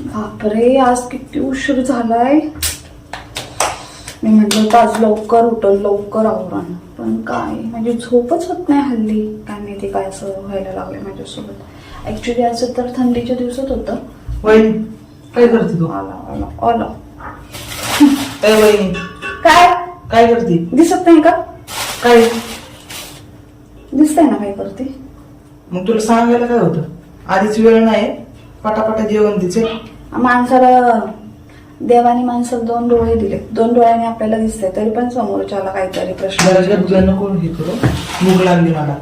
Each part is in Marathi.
बापरे आज किती उशीर झालाय. मी म्हटलं होतं आज लवकर उठल लवकर आवरण. पण काय माझी झोपच होत नाही हल्ली. काय माहिती काय असं व्हायला लागलंय माझ्यासोबत. ऍक्च्युली आज तर थंडीच्या दिवसात होतं. वहिनी काय करते तू? आला आला आला. वहिनी. काय? काय करते? दिसत नाही का? काय? दिसतंय ना काय करते? मग तुला सांगायला काय होतं? आधीच वेळ नाही. पटापटा जेवण तिचे माणसाला देवाने माणसाला दोन डोळे दिले. दोन डोळ्याने आपल्याला दिसतंय तरी पण समोरच्याला काहीतरी प्रश्न नको हे करू. भूक लागली मला.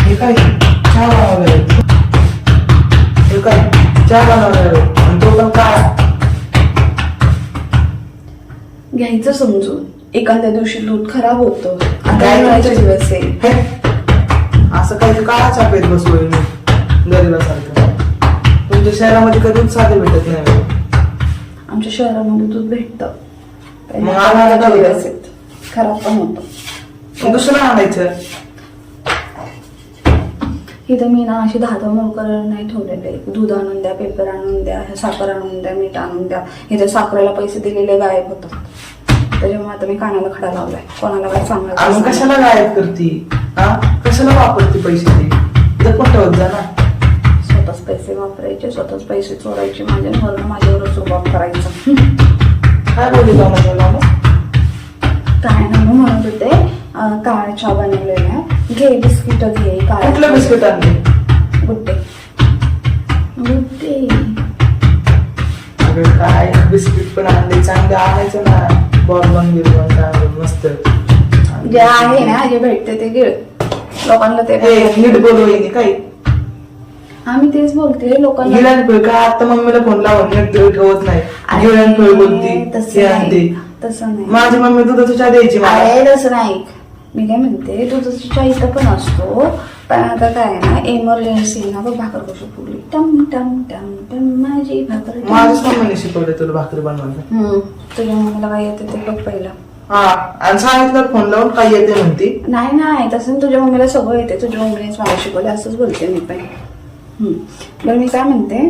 हे काय? चहा बनवलाय. हे काय? चहा बनवलाय. आणि तो पण काय घ्यायचं समजून. एखाद्या दिवशी दूध खराब होतं. दिवस आहे हे. असं काही काळा चापेत बसू मी. गरीबासारखं. तुमच्या शहरामध्ये कधीच साधे भेटत नाही. आमच्या शहरामध्ये दूध भेटतं. मग आम्हाला खराब पण होतं. मग दुसरं आणायचं. इथं मी ना अशी दहा दहा मोकर नाही ठेवलेले. दूध आणून द्या पेपर आणून द्या साखर आणून द्या मीठ आणून द्या. इथे साखरेला पैसे दिलेले गायब होतात. त्याच्यामुळे आता मी कानाला खडा लावलाय. कोणाला काय आणि सांगायचं नाही. कशाला गायब करती? हा? कशाला वापरते पैसे ते? पण ठेवत जा ना. पैसे वापरायचे स्वतःच पैसे चोरायचे. माझ्या वरून माझ्यावरच उभा करायचं. काय बोलली का माझ्या लावून काय ना मी म्हणत होते काळा चहा बनवलेला आहे घे बिस्किट घे काळा कुठलं बिस्किट आणले? गुड्डे गुड्डे अगं काय? बिस्किट पण आणले चांगले आणायचं ना. बॉर्बन बिर्बन चांगलं मस्त. जे आहे ना जे भेटते ते गिळ लोकांना ते नीट बोलवली काय आम्ही तेच बोलते लोकांना का आता मम्मीला फोन लावून नीट ठेवत नाही. गिळण फळ बोलती अरे, तसं ते नाही आणते तसं नाही. माझी मम्मी दुधाची चहा द्यायची मला. अरे तसं नाही. मी काय म्हणते दुधाची इथं पण असतो पण आता काय आहे ना एमर्जन्सी ना बघ भाकर कशी फुगली. टम टम टम टम माझी भाकर. टम. माझ्याच मम्मीने शिकवले तुला भाकरी बनवायला. हम्म तुझ्या मम्मीला काय येते ते बघ पहिलं. हा आणि सांगितलं फोन लावून काय येते? म्हणते. नाही नाही तसं तुझ्या मम्मीला सगळं येते तुझ्या मम्मीनेच मला शिकवले असंच बोलते मी पण. बरं मी काय म्हणते?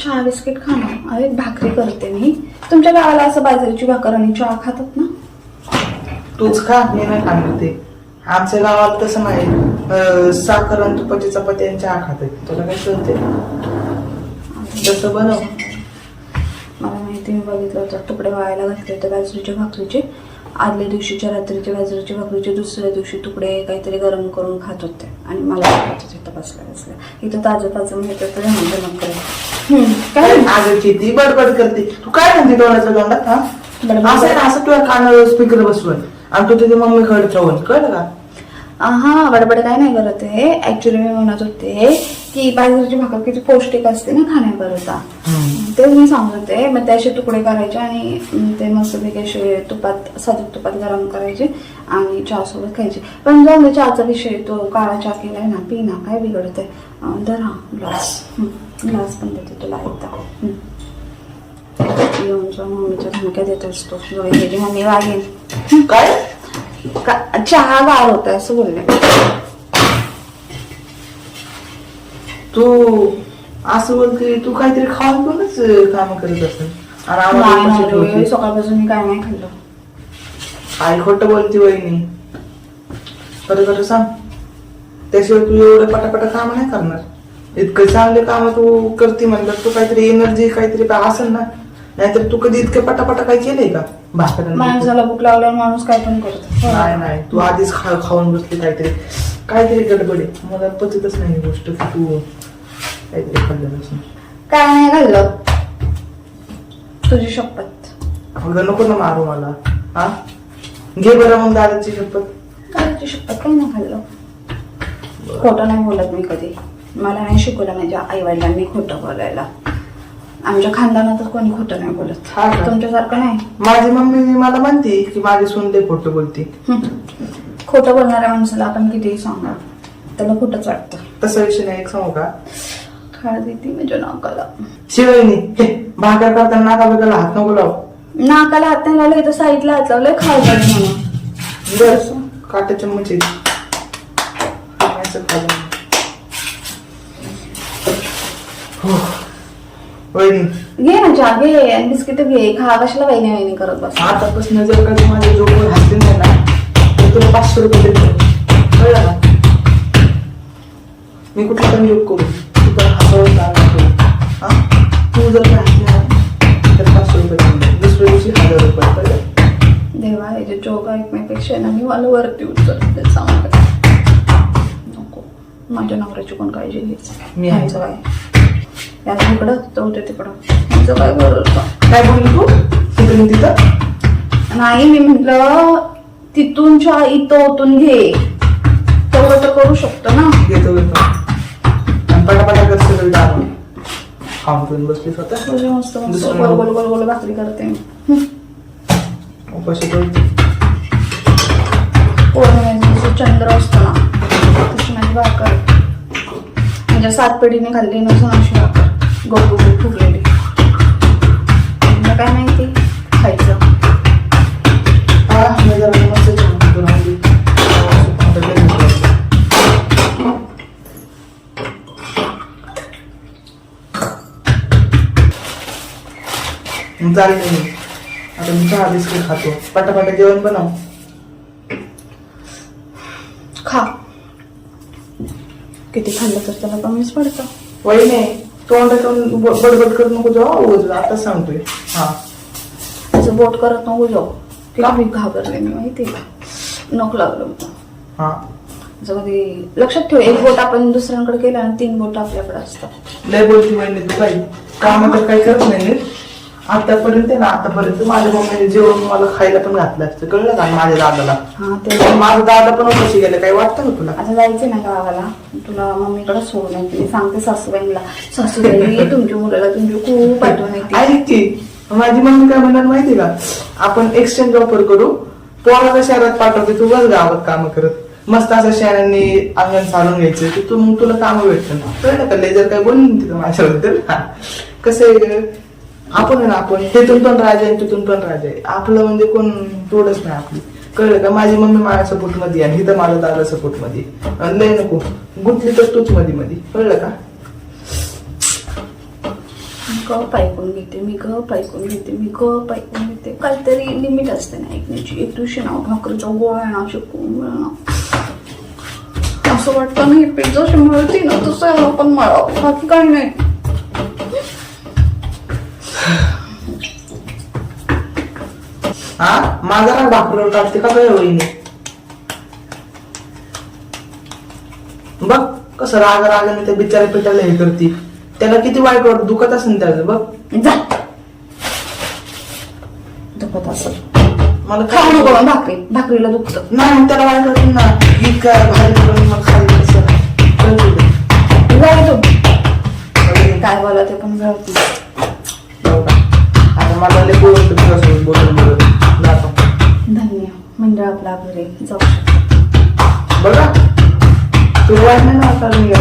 चहा बिस्किट खाणं. अरे भाकरी करते मी. तुमच्या गावाला असं बाजरीची भाकर आणि चहा खातात ना? तूच खा मी नाही खाणार ते. आमच्या गावात तसं नाही. साखर आणि तुपाची चपाती आणि चहा खाते. तुला काय कळते? तसं बनव. मला माहिती मी बघितलं होतं. तुकडे वाळायला घातले होते बाजरीच्या भाकरीचे. आदल्या दिवशीच्या रात्रीच्या बाजरीच्या भाकरीचे दुसऱ्या दिवशी तुकडे काहीतरी गरम करून खात होते. आणि मला वाटत होते इथं बसल्या. बसल्या इथं ताजं ताजं मिळतं तर म्हणते मग काय? आगची ती बडबड करते. तू काय म्हणते तोंडाच्या तोंडात हा. असं ना असं तुला कानावर स्पीकर बसवून आणि तू तिथे मम्मी कडे ठेवून कळलं का? हा बडबड काय नाही करत आहे. ऍक्च्युली मी म्हणत होते की बाजरीची भाकर किती पौष्टिक असते ना खाण्याकरता तेच मी सांगत. होते मग ते असे तुकडे करायचे आणि ते मस्तपैकी असे तुपात साजूक तुपात गरम करायचे आणि चहा सोबत खायचे. पण जाऊन दे चहाचा विषय तो काळा चहा केलाय ना पी ना काय बिघडते दर हा ग्लास ग्लास पण देते तुला एकदा. येऊन मम्मीच्या धमक्या देत असतो. मम्मी वागेल काय? का- चहा गार होता असं बोलले. तू असं बोलते तू काहीतरी खाऊन पिऊनच काम करत असेल आणि आम्हाला नाही, उपाशी नाही रे, ठेवते. सकाळपासून मी काय नाही खाल्लं. आई खोटं बोलती वहिनी. खरं खरं सांग. त्याशिवाय तू एवढं पटापटा काम नाही करणार. इतकं चांगले काम तू करते म्हणलं तू काहीतरी एनर्जी काहीतरी असेल ना. नाहीतर तू कधी इतकं पटापटा काय केलंय का? भाकऱ्या माणसाला भूक लागल्यावर माणूस काय पण करतो. नाही नाही. तू आधीच खा खाऊन बसली काहीतरी. काहीतरी गडबड आहे. मला पचतच नाही ही गोष्ट की तू काहीतरी खाल्लं काय नाही खाल्लं तुझी शपथ. अगं नको ना मारू मला. हा? घे बरं मग दादाची शपथ. तुझी शपथ काय नाही खाल्लं खोटं नाही बोलत मी कधी. मला नाही शिकवलं माझ्या आई वडिलांनी खोटं बोलायला. आमच्या खानदानातच कोणी खोटं नाही बोलत. हा का? तुमच्यासारखं नाही. माझी मम्मी मला म्हणते की माझी सून लय खोटं बोलते. खोटं बोलणाऱ्या माणसाला आपण कितीही सांगा. त्याला खोटंच वाटतं. तसा विषय नाही एक सांगू का? खाळ देते माझ्या नाकाला. शिवायनी हे भाकर करताना नाका बिकाला हात नको लाव. नाकाला हात नाही लावलं इथं साईडला हात लावलंय खाल म्हणून. बस काटा चम्मच आहे. खायचं. हो. वहिनी. घे ना चहा घे. आणि बिस्किट घे. खा कशाला वहिनी वहिनी करत बस आतापासून जर का तू माझ्या जोडवर हसली नाही ना तर तुला पाचशे रुपये देतो. कळलं ना? मी कुठला पण योग करू. तू हा जर ना तर पाचशे रुपये. दुसऱ्या दिवशी हजार रुपये कळलं देवा हे जे जोग ऐकण्यापेक्षा ना मी मला वरती उचलते सांगत नको. माझ्या नवऱ्याची कोण काळजी घ्यायची. मी. ह्यांचं काय? याला इकडं तर होते तिकडं. ह्यांचं काय नाही. काय बोलली तू? तिकडे तिथं? नाही मी म्हंटल तिथून चहा इथं ओतून घे. तेवढं तर करू शकतो ना. घेतो घेतो. पटापटा सगळं खाऊन पिऊन बसली स्वतः? तुझे मस्त मस्त दुसरं गोल गोल गोल गोल भाकरी करते. मी हं. चंद्र असतो ना तशी माझी भाकर. म्हणजे सात पिढीने खाल्ली नसून अशी भाकर. गोल गोल फुगलेली तुला चालेल मी आता मी चहा बिस्किट खातो. पटापटा जेवण बनव. खा. किती खाल्लं तर त्याला कमीच पडतं. वहिने तोंडातून बडबड करू नको जेव्हा उगाच आता सांगतोय. हा. त्याचं बोट करत नको जाऊ. किती मी घाबरले मी माहिती नको लागलं हा. त्याच्यामध्ये लक्षात ठेव एक बोट आपण दुसऱ्यांकडे केलं आणि तीन बोट आपल्याकडे असतात. लय बोलती वहिनी तू काही काम तर काही करत नाही. आतापर्यंत ना आतापर्यंत माझ्या मम्मीने जेवण मला खायला पण घातलं असतं. कळलं का माझ्या दादाला? हा ते पण माझा दादा पण उपाशी गेला काही वाटतं का तुला? आता जायचं ना गावाला. तुला मम्मीकडे सोडून येते. मी सांगते सासूबाईंना. सासूबाई तुमच्या मुलाला तुमची खूप आठवण येते. ऐक की माझी मम्मी काय म्हणणार माहिती का? आपण एक्सचेंज ऑफर करू पोराला शहरात पाठवते तू बस गावात काम करत. मस्त असं शहरांनी अंगण चालून घ्यायचं की तू मग तुला काम भेटतं ना. कळलं का? लेजर काय बोलली ना तिथं माझ्याबद्दल. कसं आहे? आपण आहे ना आपण तिथून पण राजा आहे तिथून पण राजा आहे. आपलं म्हणजे कोण तोडच नाही आपली. कळलं का? माझी मम्मी माझ्या सपोर्टमध्ये आणि इथं माझा दादा सपोर्टमध्ये नाही लय नको. गुंतली तर तूच मध्ये मध्ये कळलं का? मी गप ऐकून घेते मी गप ऐकून घेते मी गप ऐकून घेते. काहीतरी लिमिट असते ना ऐकण्याची. एक दिवशी ना भाकरीचा गोळा ना शिकून मिळणं असं वाटतं ना हे पीठ जशी मिळते ना तसं पण मला बाकी काही नाही. हा? माझा राग भाकरीवर काढते का काय बघ कसं राग रागाने त्या बिचाऱ्या पिठाला हे करते. त्याला किती वाईट वाटत दुखत असेल त्याचं बघ. जा. दुखत असं मला खाऊ काय नको ना भाकरी. भाकरीला दुखतं. नाही त्याला वाईट वाटत ना. ही काय भारी करून मग खाली. जाऊ वहिनी, काय बोला ते पण. जाऊ? आता मला लय बोलत बोलून जातो धन्य. मंडळ आपला घरी जाऊ बघा. तू ना आता मी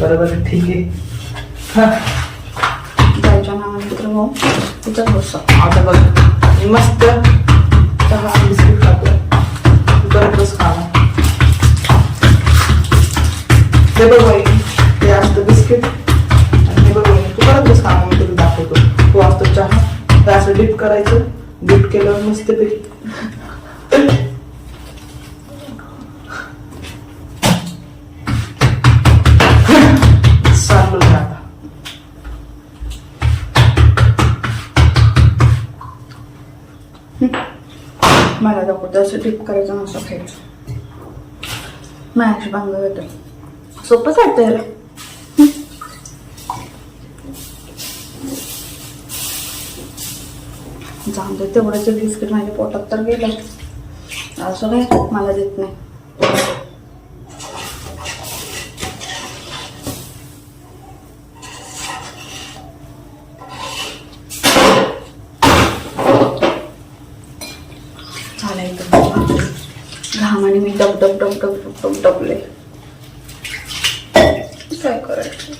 बरोबर ठीक आहे. हा. नावाने तर भाऊ तिथंच बसतो आता बघ. मी मस्त चहा बिस्किट खातो तू करत बस खाणं हे बघ वहिनी, ते असतं बिस्किट परत बस मी तुला दाखवतो. तू असतो चहा. तर असं डिप करायचं. डिप केल्यावर मस्त पैकी. मला दाखवतो असं टिप करायचं नसतं खायचं. मॅश बांग येतं सोपंच वाटतं याला जाऊन दे. तेवढंच बिस्किट माझ्या पोटात तर गेलं असं काय मला देत नाही. झालंय तर घामाने मी डब डब डब डब डब डब डबले. काय करायचं?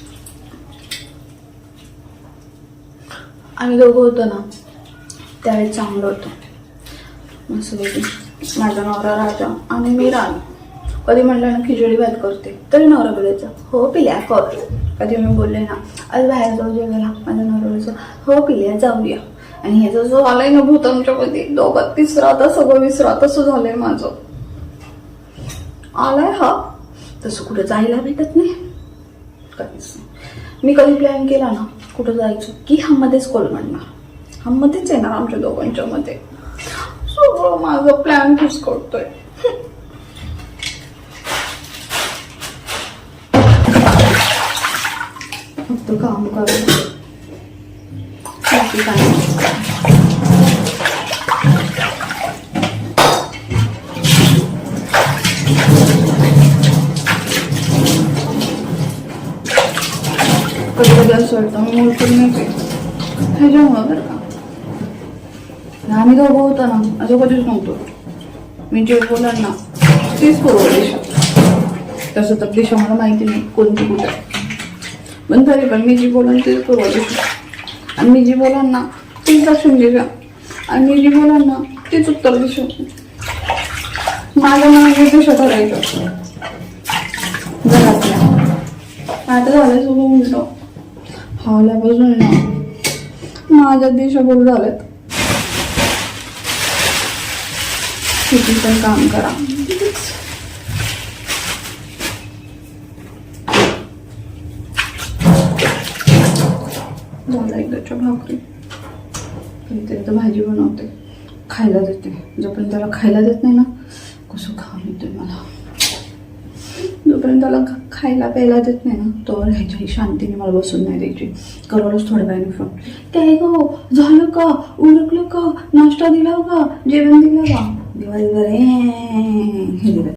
आम्ही दोघं होतो ना त्यावेळी चांगलं होतं. मस्तपैकी माझा नवरा राजा आणि मी राणी. कधी म्हणलं ना खिचडी भात करते. तरी नवरा बोलायचा हो पिल्या कर. कधी मी बोलले ना आज बाहेर जाऊ जेवायला माझा नवरा बोलायचा हो पिल्या जाऊया. आणि ह्याचा जो आहे ना भूत आमच्यामध्ये दोघात तिसरा आता सगळं विसरा तसं झालंय माझं. आलाय हा. तसं कुठं जायला भेटत नाही. कधीच नाही. मी कधी प्लॅन केला ना कुठं जायचं की हा मध्येच कोलमडणार. हा मध्येच येणार आमच्या दोघांच्या मध्ये. सगळं माझं प्लॅन फिक्स करतोय. फक्त काम करायचं कधी कधी असं वाटतं मी मूर्ती नाही पेट ह्याच्यामुळं बरं का. आम्ही दोघं होतो ना असं कधीच नव्हतो. मी जे बोलाल ना तेच करू दिशा. तसं तर दिशा मला माहिती नाही कोणती कुठं पण तरी पण मी जी बोलाल तेच करू दिशा. आणि मी जी बोलाल ना तेच दक्षिण दिशा. आणि मी जी बोलाल ना तीच उत्तर दिशा. माझ्या मनात दिशा करायचं घरातल्या आता झालं सगळं उलट. हावल्यापासून ना माझ्या दिशाभूल झाल्यात शेतीचं पण काम करा. झालं एकदाच्या भाकरी. तर भाजी बनवते. खायला देते. जोपर्यंत त्याला खायला देत नाही ना कसं खाऊन येते मला. जोपर्यंत त्याला खायला प्यायला देत नाही ना तोवर ह्याच्याही शांतीने मला बसून नाही द्यायची. करवलंच थोड्या वेळाने फोन काय गो झालं का? उरकलं का? नाश्ता दिला का? जेवण दिलं का? दिवाळी हे दिलं